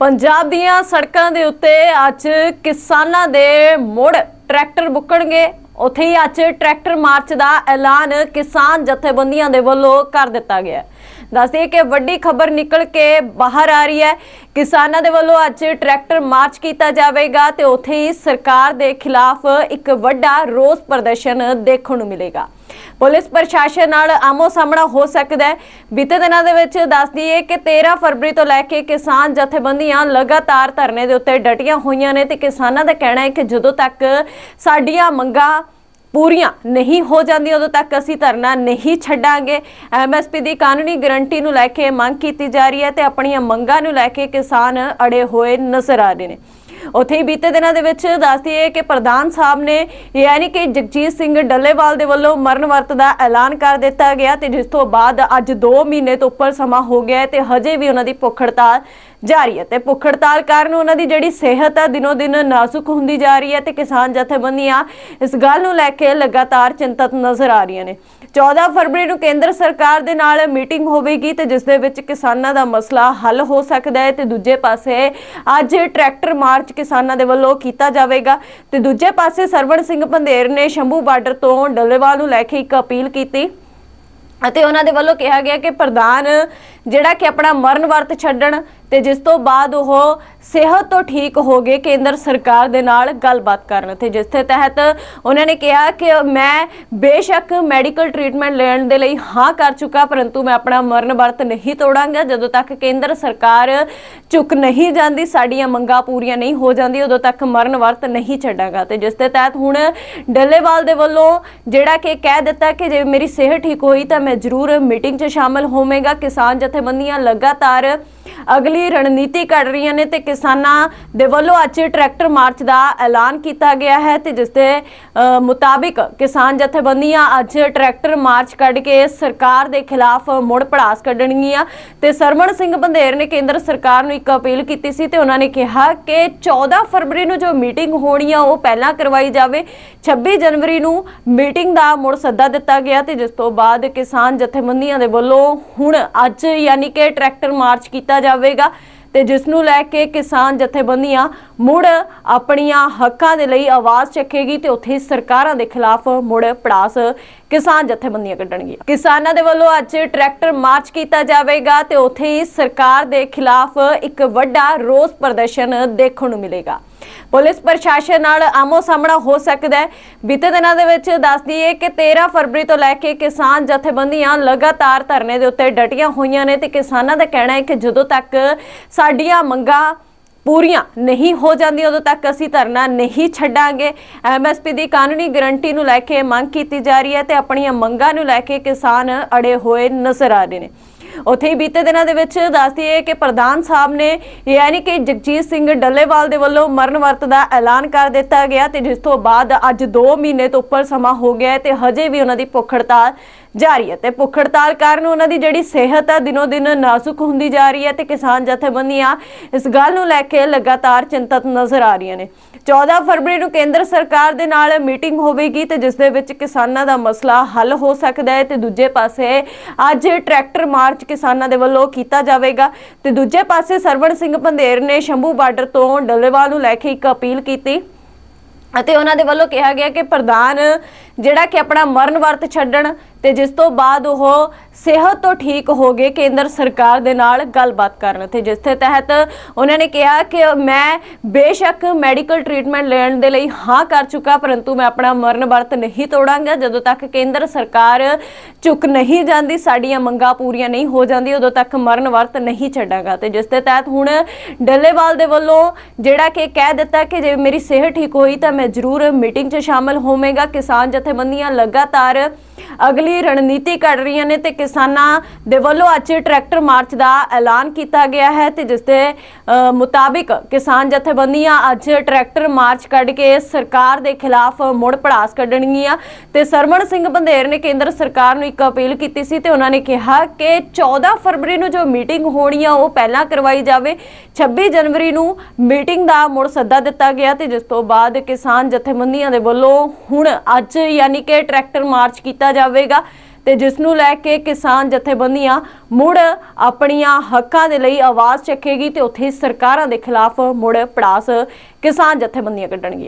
ਪੰਜਾਬ ਦੀਆਂ ਸੜਕਾਂ ਦੇ ਉੱਤੇ ਅੱਜ ਕਿਸਾਨਾਂ ਦੇ ਮੁੜ ਟਰੈਕਟਰ ਬੁੱਕਣਗੇ। ਉੱਥੇ ਹੀ ਅੱਜ ਟਰੈਕਟਰ ਮਾਰਚ ਦਾ ਐਲਾਨ ਕਿਸਾਨ ਜਥੇਬੰਦੀਆਂ ਦੇ ਵੱਲੋਂ ਕਰ ਦਿੱਤਾ ਗਿਆ ਹੈ। ਦੱਸਦੇ ਕਿ ਵੱਡੀ ਖਬਰ ਨਿਕਲ ਕੇ ਬਾਹਰ ਆ ਰਹੀ ਹੈ। ਕਿਸਾਨਾਂ ਦੇ ਵੱਲੋਂ ਅੱਜ ਟਰੈਕਟਰ ਮਾਰਚ ਕੀਤਾ ਜਾਵੇਗਾ ਤੇ ਉੱਥੇ ਹੀ ਸਰਕਾਰ ਦੇ ਖਿਲਾਫ ਇੱਕ ਵੱਡਾ ਰੋਸ ਪ੍ਰਦਰਸ਼ਨ ਦੇਖਣ ਨੂੰ ਮਿਲੇਗਾ। ਪੁਲਿਸ ਪ੍ਰਸ਼ਾਸਨ ਨਾਲ ਆਮੋ ਸਾਹਮਣਾ ਹੋ ਸਕਦਾ ਹੈ। ਬੀਤੇ ਦਿਨਾਂ ਦੇ ਵਿੱਚ ਦੱਸ ਦਈਏ ਕਿ 13 ਫਰਵਰੀ ਤੋਂ ਲੈ ਕੇ ਕਿਸਾਨ ਜਥੇਬੰਦੀਆਂ ਲਗਾਤਾਰ ਧਰਨੇ ਦੇ ਉੱਤੇ ਡਟੀਆਂ ਹੋਈਆਂ ਨੇ ਤੇ ਕਿਸਾਨਾਂ ਦਾ ਕਹਿਣਾ ਹੈ ਕਿ ਜਦੋਂ ਤੱਕ ਸਾਡੀਆਂ ਮੰਗਾਂ ਪੂਰੀਆਂ ਨਹੀਂ ਹੋ ਜਾਂਦੀਆਂ, ਉਦੋਂ ਤੱਕ ਅਸੀਂ ਧਰਨਾ ਨਹੀਂ ਛੱਡਾਂਗੇ। ਐਮਐਸਪੀ ਦੀ ਕਾਨੂੰਨੀ ਗਰੰਟੀ ਨੂੰ ਲੈ ਕੇ ਮੰਗ ਕੀਤੀ ਜਾ ਰਹੀ ਹੈ ਤੇ ਆਪਣੀਆਂ ਮੰਗਾਂ ਨੂੰ ਲੈ ਕੇ ਕਿਸਾਨ ਅੜੇ ਹੋਏ ਨਜ਼ਰ ਆ ਰਹੇ ਨੇ। ਉੱਥੇ ਹੀ ਬੀਤੇ ਦਿਨਾਂ ਦੇ ਵਿੱਚ ਦੱਸਦੀ ਹੈ ਕਿ ਪ੍ਰਧਾਨ ਸਾਹਿਬ ਨੇ ਯਾਨੀ ਕਿ ਜਗਜੀਤ ਸਿੰਘ ਡੱਲੇਵਾਲ ਦੇ ਵੱਲੋਂ ਮਰਨ ਵਰਤ ਦਾ ਐਲਾਨ ਕਰ ਦਿੱਤਾ ਗਿਆ ਤੇ ਜਿਸ ਤੋਂ ਬਾਅਦ ਅੱਜ 2 ਮਹੀਨੇ ਤੋਂ ਉੱਪਰ ਸਮਾਂ ਹੋ ਗਿਆ ਹੈ ਤੇ ਹਜੇ ਵੀ ਉਹਨਾਂ ਦੀ ਭੁੱਖ ਹੜਤਾਲ ਜਾਰੀ ਹੈ ਤੇ ਭੁੱਖ ਹੜਤਾਲ ਕਾਰਨ ਉਹਨਾਂ ਦੀ ਜਿਹੜੀ ਸਿਹਤ ਆ ਦਿਨੋ ਦਿਨ ਨਾਜ਼ੁਕ ਹੁੰਦੀ ਜਾ ਰਹੀ ਹੈ ਤੇ ਕਿਸਾਨ ਜਥੇਬੰਦੀਆਂ ਇਸ ਗੱਲ ਨੂੰ ਲੈ ਕੇ ਲਗਾਤਾਰ ਚਿੰਤਤ ਨਜ਼ਰ ਆ ਰਹੀਆਂ ਨੇ। 14 ਫਰਵਰੀ ਨੂੰ ਕੇਂਦਰ ਸਰਕਾਰ ਦੇ ਨਾਲ ਮੀਟਿੰਗ ਹੋਵੇਗੀ ਤੇ ਜਿਸ ਦੇ ਵਿੱਚ ਕਿਸਾਨਾਂ ਦਾ ਮਸਲਾ ਹੱਲ ਹੋ ਸਕਦਾ ਹੈ ਤੇ ਦੂਜੇ ਪਾਸੇ ਅੱਜ ਟਰੈਕਟਰ ਮਾਰਚ ਕਿਸਾਨਾਂ ਦੇ ਵੱਲੋਂ ਕੀਤਾ ਜਾਵੇਗਾ ਤੇ ਦੂਜੇ ਪਾਸੇ ਸਰਵਣ ਸਿੰਘ ਪੰਧੇਰ ਨੇ ਸ਼ੰਭੂ ਬਾਰਡਰ ਤੋਂ ਡੱਲੇਵਾਲ ਨੂੰ ਲੈ ਕੇ ਇੱਕ ਅਪੀਲ ਕੀਤੀ ਅਤੇ ਉਹਨਾਂ ਦੇ ਵੱਲੋਂ ਕਿਹਾ ਗਿਆ ਕਿ ਪ੍ਰਧਾਨ ਜਿਹੜਾ ਕਿ ਆਪਣਾ ਮਰਨ ਵਰਤ ਛੱਡਣ ਤੇ ਜਿਸ ਤੋਂ ਬਾਅਦ ਉਹ ਸਿਹਤ ਤੋਂ ਠੀਕ ਹੋ ਗਏ ਕੇਂਦਰ ਸਰਕਾਰ ਦੇ ਨਾਲ ਗੱਲਬਾਤ ਕਰਨ ਤੇ ਜਿਸ ਦੇ ਤਹਿਤ ਉਹਨਾਂ ਨੇ ਕਿਹਾ ਕਿ ਮੈਂ ਬੇਸ਼ੱਕ ਮੈਡੀਕਲ ਟ੍ਰੀਟਮੈਂਟ ਲੈਣ ਦੇ ਲਈ ਹਾਂ ਕਰ ਚੁੱਕਾ, ਪਰੰਤੂ ਮੈਂ ਆਪਣਾ ਮਰਨ ਵਰਤ ਨਹੀਂ ਤੋੜਾਂਗਾ। ਜਦੋਂ ਤੱਕ ਕੇਂਦਰ ਸਰਕਾਰ ਚੁੱਕ ਨਹੀਂ ਜਾਂਦੀ, ਸਾਡੀਆਂ ਮੰਗਾਂ ਪੂਰੀਆਂ ਨਹੀਂ ਹੋ ਜਾਂਦੀ ਉਦੋਂ ਤੱਕ ਮਰਨ ਵਰਤ ਨਹੀਂ ਛੱਡਾਂਗਾ। ਤੇ ਜਿਸ ਦੇ ਤਹਿਤ ਹੁਣ ਡੱਲੇਵਾਲ ਦੇ ਵੱਲੋਂ ਜਿਹੜਾ ਕਿ ਕਹਿ ਦਿੱਤਾ ਕਿ ਜੇ ਮੇਰੀ ਸਿਹਤ ਠੀਕ ਹੋਈ ਤਾਂ ਮੈਂ ਜ਼ਰੂਰ ਮੀਟਿੰਗ 'ਚ ਸ਼ਾਮਲ ਹੋਵਾਂਗਾ। ਕਿਸਾਨ ਜਥੇਬੰਦੀਆਂ ਲਗਾਤਾਰ ਅਗਲੀ ਰਣਨੀਤੀ ਘੜ ਰਹੀਆਂ ਨੇ ਤੇ ਕਿਸਾਨਾਂ ਦੇ ਵੱਲੋਂ ਅੱਜ ਟਰੈਕਟਰ ਮਾਰਚ ਦਾ ਐਲਾਨ ਕੀਤਾ ਗਿਆ ਹੈ ਤੇ ਜਿਸ ਦੇ ਮੁਤਾਬਿਕ ਕਿਸਾਨ ਜਥੇਬੰਦੀਆਂ ਅੱਜ ਟਰੈਕਟਰ ਮਾਰਚ ਕੱਢ ਕੇ ਸਰਕਾਰ ਦੇ ਖਿਲਾਫ ਮੁੜ ਪੜਾਸ ਕੱਢਣਗੀਆਂ। ਤੇ ਸਰਵਣ ਸਿੰਘ ਬੰਦੇਰ ਨੇ ਕੇਂਦਰ ਸਰਕਾਰ ਨੂੰ ਇੱਕ ਅਪੀਲ ਕੀਤੀ ਸੀ ਤੇ ਉਹਨਾਂ ਨੇ ਕਿਹਾ ਕਿ 14 ਫਰਵਰੀ ਨੂੰ ਜੋ ਮੀਟਿੰਗ ਹੋਣੀ ਆ, ਉਹ ਪਹਿਲਾਂ ਕਰਵਾਈ ਜਾਵੇ। 26 ਜਨਵਰੀ ਨੂੰ ਮੀਟਿੰਗ ਦਾ ਮੁੜ ਸੱਦਾ ਦਿੱਤਾ ਗਿਆ ਤੇ ਜਿਸ ਤੋਂ ਬਾਅਦ ਕਿਸਾਨ ਜਥੇਬੰਦੀਆਂ ਦੇ ਵੱਲੋਂ ਹੁਣ ਅੱਜ ਯਾਨੀ ਕਿ ਟਰੈਕਟਰ ਮਾਰਚ ਕੀਤਾ ਜਾਵੇਗਾ। ਤੇ ਜਿਸ ਨੂੰ ਲੈ ਕੇ ਕਿਸਾਨ ਜਥੇਬੰਦੀਆਂ ਮੁੜ ਆਪਣੀਆਂ ਹੱਕਾਂ ਦੇ ਲਈ ਆਵਾਜ਼ ਚੱਕੇਗੀ ਤੇ ਉੱਥੇ ਸਰਕਾਰਾਂ ਦੇ ਖਿਲਾਫ ਮੁੜ ਪੜਾਸ ਕਿਸਾਨ ਜਥੇਬੰਦੀਆਂ ਕੱਢਣਗੀਆਂ। ਕਿਸਾਨਾਂ ਦੇ ਵੱਲੋਂ ਅੱਜ ਟਰੈਕਟਰ ਮਾਰਚ ਕੀਤਾ ਜਾਵੇਗਾ ਤੇ ਉੱਥੇ ਹੀ ਸਰਕਾਰ ਦੇ ਖਿਲਾਫ ਇੱਕ ਵੱਡਾ ਰੋਸ ਪ੍ਰਦਰਸ਼ਨ ਦੇਖਣ ਨੂੰ ਮਿਲੇਗਾ। ਪੁਲਿਸ ਪ੍ਰਸ਼ਾਸਨ ਨਾਲ ਆਮੋ ਸਾਹਮਣਾ ਹੋ ਸਕਦਾ ਹੈ। ਬੀਤੇ ਦਿਨਾਂ ਦੇ ਵਿੱਚ ਦੱਸ ਦਈਏ ਕਿ 13 ਫਰਵਰੀ ਤੋਂ ਲੈ ਕੇ ਕਿਸਾਨ ਜਥੇਬੰਦੀਆਂ ਲਗਾਤਾਰ ਧਰਨੇ ਦੇ ਉੱਤੇ ਡਟੀਆਂ ਹੋਈਆਂ ਨੇ ਤੇ ਕਿਸਾਨਾਂ ਦਾ ਕਹਿਣਾ ਹੈ ਕਿ ਜਦੋਂ ਤੱਕ ਸਾਡੀਆਂ ਮੰਗਾਂ ਪੂਰੀਆਂ ਨਹੀਂ ਹੋ ਜਾਂਦੀਆਂ, ਉਦੋਂ ਤੱਕ ਅਸੀਂ ਧਰਨਾ ਨਹੀਂ ਛੱਡਾਂਗੇ। ਐਮਐਸਪੀ ਦੀ ਕਾਨੂੰਨੀ ਗਰੰਟੀ ਨੂੰ ਲੈ ਕੇ ਮੰਗ ਕੀਤੀ ਜਾ ਰਹੀ ਹੈ ਤੇ ਆਪਣੀਆਂ ਮੰਗਾਂ ਨੂੰ ਲੈ ਕੇ ਕਿਸਾਨ ਅੜੇ ਹੋਏ ਨਜ਼ਰ ਆ ਰਹੇ ਨੇ। ਉੱਥੇ ਹੀ ਬੀਤੇ ਦਿਨਾਂ ਦੇ ਵਿੱਚ ਦੱਸਦੀ ਹੈ ਕਿ ਪ੍ਰਧਾਨ ਸਾਹਿਬ ਨੇ ਯਾਨੀ ਕਿ ਜਗਜੀਤ ਸਿੰਘ ਡੱਲੇਵਾਲ ਦੇ ਵੱਲੋਂ ਮਰਨ ਵਰਤ ਦਾ ਐਲਾਨ ਕਰ ਦਿੱਤਾ ਗਿਆ ਤੇ ਜਿਸ ਤੋਂ ਬਾਅਦ ਅੱਜ 2 ਮਹੀਨੇ ਤੋਂ ਉੱਪਰ ਸਮਾਂ ਹੋ ਗਿਆ ਹੈ ਤੇ ਹਜੇ ਵੀ ਉਹਨਾਂ ਦੀ ਭੁੱਖ ਹੜਤਾਲ ਜਾਰੀ ਹੈ ਤੇ ਭੁੱਖ ਹੜਤਾਲ ਕਾਰਨ ਉਹਨਾਂ ਦੀ ਜਿਹੜੀ ਸਿਹਤ ਹੈ ਦਿਨੋ ਦਿਨ ਨਾਜ਼ੁਕ ਹੁੰਦੀ ਜਾ ਰਹੀ ਹੈ ਤੇ ਕਿਸਾਨ ਜਥੇਬੰਦੀਆਂ ਇਸ ਗੱਲ ਨੂੰ ਲੈ ਕੇ ਲਗਾਤਾਰ ਚਿੰਤਤ ਨਜ਼ਰ ਆ ਰਹੀਆਂ ਨੇ। 14 ਫਰਵਰੀ ਨੂੰ ਕੇਂਦਰ ਸਰਕਾਰ ਦੇ ਨਾਲ ਮੀਟਿੰਗ ਹੋਵੇਗੀ ਤੇ ਜਿਸ ਦੇ ਵਿੱਚ ਕਿਸਾਨਾਂ ਦਾ ਮਸਲਾ ਹੱਲ ਹੋ ਸਕਦਾ ਹੈ ਤੇ ਦੂਜੇ ਪਾਸੇ ਅੱਜ ਟਰੈਕਟਰ ਮਾਰਚ ਕਿਸਾਨਾਂ ਦੇ ਵੱਲੋਂ ਕੀਤਾ ਜਾਵੇਗਾ। ਤੇ ਦੂਜੇ ਪਾਸੇ ਸਰਵਣ ਸਿੰਘ ਪੰਧੇਰ ਨੇ ਸ਼ੰਭੂ ਬਾਰਡਰ ਤੋਂ ਡੱਲੇਵਾਲ ਨੂੰ ਲੈ ਕੇ ਇੱਕ ਅਪੀਲ ਕੀਤੀ। ਅਤੇ ਉਹਨਾਂ ਦੇ ਵੱਲੋਂ ਕਿਹਾ ਗਿਆ ਕਿ ਪ੍ਰਧਾਨ ਜਿਹੜਾ ਕਿ ਆਪਣਾ ਮਰਨ ਵਰਤ ਛੱਡਣ ਤੇ ਜਿਸ ਤੋਂ ਬਾਅਦ ਉਹ ਸਿਹਤ ਤੋਂ ਠੀਕ ਹੋ ਗਏ ਕੇਂਦਰ ਸਰਕਾਰ ਦੇ ਨਾਲ ਗੱਲਬਾਤ ਕਰਨ ਤੇ ਜਿਸ ਦੇ ਤਹਿਤ ਉਹਨਾਂ ਨੇ ਕਿਹਾ ਕਿ ਮੈਂ ਬੇਸ਼ੱਕ ਮੈਡੀਕਲ ਟ੍ਰੀਟਮੈਂਟ ਲੈਣ ਦੇ ਲਈ ਹਾਂ ਕਰ ਚੁੱਕਾ, ਪਰੰਤੂ ਮੈਂ ਆਪਣਾ ਮਰਨ ਵਰਤ ਨਹੀਂ ਤੋੜਾਂਗਾ। ਜਦੋਂ ਤੱਕ ਕੇਂਦਰ ਸਰਕਾਰ ਚੁੱਕ ਨਹੀਂ ਜਾਂਦੀ, ਸਾਡੀਆਂ ਮੰਗਾਂ ਪੂਰੀਆਂ ਨਹੀਂ ਹੋ ਜਾਂਦੀ, ਉਦੋਂ ਤੱਕ ਮਰਨ ਵਰਤ ਨਹੀਂ ਛੱਡਾਂਗਾ। ਤੇ ਜਿਸ ਦੇ ਤਹਿਤ ਹੁਣ ਡੱਲੇਵਾਲ ਦੇ ਵੱਲੋਂ ਜਿਹੜਾ ਕਿ ਕਹਿ ਦਿੱਤਾ ਕਿ ਜੇ ਮੇਰੀ ਸਿਹਤ ਠੀਕ ਹੋਈ ਤਾਂ ਮੈਂ ਜ਼ਰੂਰ ਮੀਟਿੰਗ 'ਚ ਸ਼ਾਮਲ ਹੋਵਾਂਗਾ। ਕਿਸਾਨ ਜਥੇਬੰਦੀਆਂ ਲਗਾਤਾਰ ਅਗਲੀ ਰਣਨੀਤੀ ਘੜ ਰਹੀਆਂ ਨੇ ਤੇ ਕਿਸਾਨਾਂ ਦੇ ਵੱਲੋਂ ਅੱਜ ਟਰੈਕਟਰ ਮਾਰਚ ਦਾ ਐਲਾਨ ਕੀਤਾ ਗਿਆ ਹੈ ਤੇ ਜਿਸ ਦੇ ਮੁਤਾਬਿਕ ਕਿਸਾਨ ਜਥੇਬੰਦੀਆਂ ਅੱਜ ਟਰੈਕਟਰ ਮਾਰਚ ਕੱਢ ਕੇ ਸਰਕਾਰ ਦੇ ਖਿਲਾਫ ਮੁੜ ਪੜਾਸ ਕੱਢਣਗੀਆਂ। ਤੇ ਸਰਮਣ ਸਿੰਘ ਬੰਦੇਰ ਨੇ ਕੇਂਦਰ ਸਰਕਾਰ ਨੂੰ ਇੱਕ ਅਪੀਲ ਕੀਤੀ ਸੀ ਤੇ ਉਹਨਾਂ ਨੇ ਕਿਹਾ ਕਿ 14 ਫਰਵਰੀ ਨੂੰ ਜੋ ਮੀਟਿੰਗ ਹੋਣੀ ਆ, ਉਹ ਪਹਿਲਾਂ ਕਰਵਾਈ ਜਾਵੇ। 26 ਜਨਵਰੀ ਨੂੰ ਮੀਟਿੰਗ ਦਾ ਮੁੜ ਸੱਦਾ ਦਿੱਤਾ ਗਿਆ ਤੇ ਜਿਸ ਤੋਂ ਬਾਅਦ ਕਿਸਾਨ ਜਥੇਬੰਦੀਆਂ ਦੇ ਵੱਲੋਂ ਹੁਣ ਅੱਜ ਯਾਨੀ ਕਿ ਟਰੈਕਟਰ ਮਾਰਚ ਕੀਤਾ ਜਾਵੇਗਾ। ਤੇ ਜਿਸ ਨੂੰ ਲੈ ਕੇ ਕਿਸਾਨ ਜਥੇਬੰਦੀਆਂ ਮੁੜ ਆਪਣੀਆਂ ਹੱਕਾਂ ਦੇ ਲਈ ਆਵਾਜ਼ ਚੱਕੇਗੀ ਤੇ ਉੱਥੇ ਸਰਕਾਰਾਂ ਦੇ ਖਿਲਾਫ ਮੁੜ ਪੜਾਸ ਕਿਸਾਨ ਜਥੇਬੰਦੀਆਂ ਕੱਢਣਗੇ।